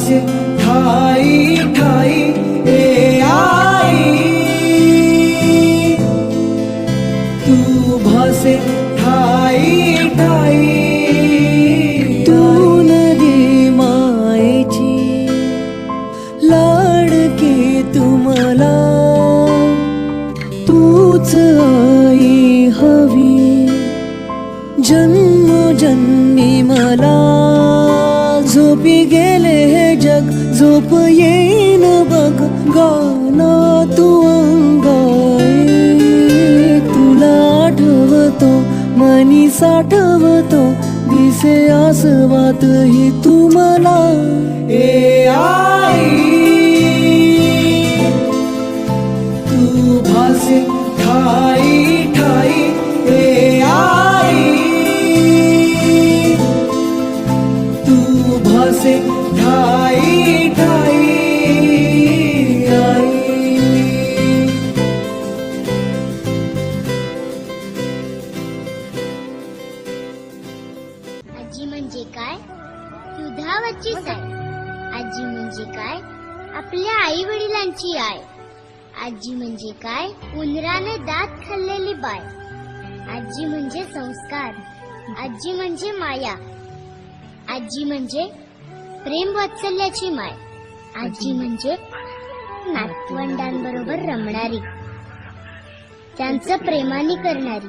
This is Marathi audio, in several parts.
आज ठाई ठाई ए आई। तू भासे ठाई ठाई तू नदी मायेची लाडके तुम्हाला तूच झोप येईन बघ गाना तू अंगाई तुला आठवतो मनी साठवतो दिसे आसवातही तू मला. दुधावरची साय. आजी म्हणजे काय? आपल्या आई वडिलांची आय. आजी म्हणजे काय? उंदराने दात खाल्लेली बाय. आजी म्हणजे संस्कार. आजी म्हणजे माया. आजी म्हणजे प्रेम वात्सल्याची माय. आजी म्हणजे नातवंडांबरोबर रमणारी. त्यांचं प्रेमाने करणारी.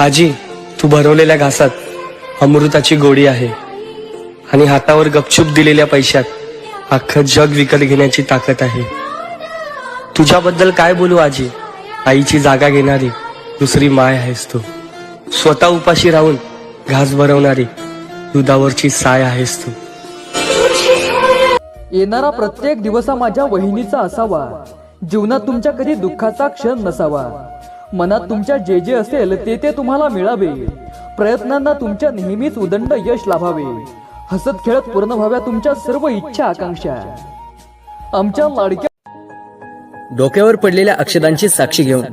आजी तू भरवलेल्या घासात अमृताची गोडी आहे. आणि हातावर गपचूप दिलेल्या पैशात अख्खं जग विकत घेण्याची ताकद आहे. तुझ्याबद्दल काय बोलू आजी? आईची जागा घेणारी दुसरी माय आहेस तू. स्वतः उपाशी राहून घास भरवणारी दुधावरची साय आहेस तू. येणारा प्रत्येक दिवस माझ्या वहिनीचा असावा. जीवनात तुमच्या कधी दुःखाचा क्षण नसावा. मनात तुमच्या जे जे असेल ते ते तुम्हाला मिळावे. प्रयत्नांना तुमच्या नेहमीच उदंड यश लाभावे. हसत खेळत पूर्ण व्हाव्या तुमच्या सर्व इच्छा आकांक्षा. आमच्या लाडक्या डोक्यावर पडलेल्या अक्षदांची साक्षी घेऊन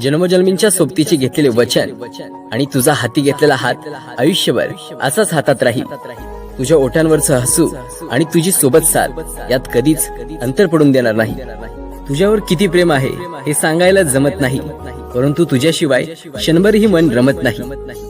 जन्मजन्मींच्या सोबतीची घेतलेले वचन आणि तुझा हाती घेतलेला हात आयुष्यभर असाच हातात राहील. तुझ्या ओठांवरचं हसू आणि तुझी सोबत साथ यात कधीच अंतर पडून देणार नाही. तुझ्यावर किती प्रेम आहे हे सांगायला जमत नाही परंतु तुझ्याशिवाय क्षणभरही मन रमत नाही.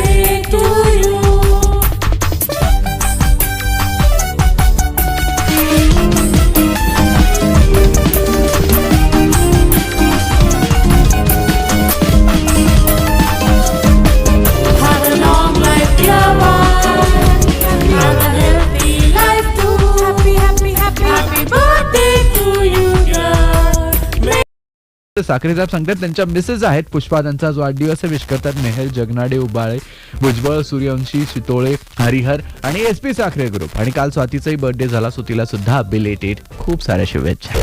साखरेसाहेब सांगतात त्यांच्या मिसेस आहेत. पुष्पा त्यांचा जो वाढदिवस विश करतात मेहर जगनाडे उबाळे भुजबळ सूर्यवंशी चितोळे हरिहर आणि एस पी साखरे ग्रुप आणि काल स्वातीचाही बर्थडे झाला सो तिला सुद्धा बिलेटेड खूप साऱ्या शुभेच्छा.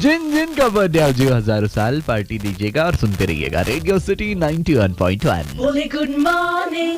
जिन जिन का बर्थडे आज हजार साल पार्टी दीजिएगा और सुनते रहिएगा। Radio city 91.1 Bully, good morning.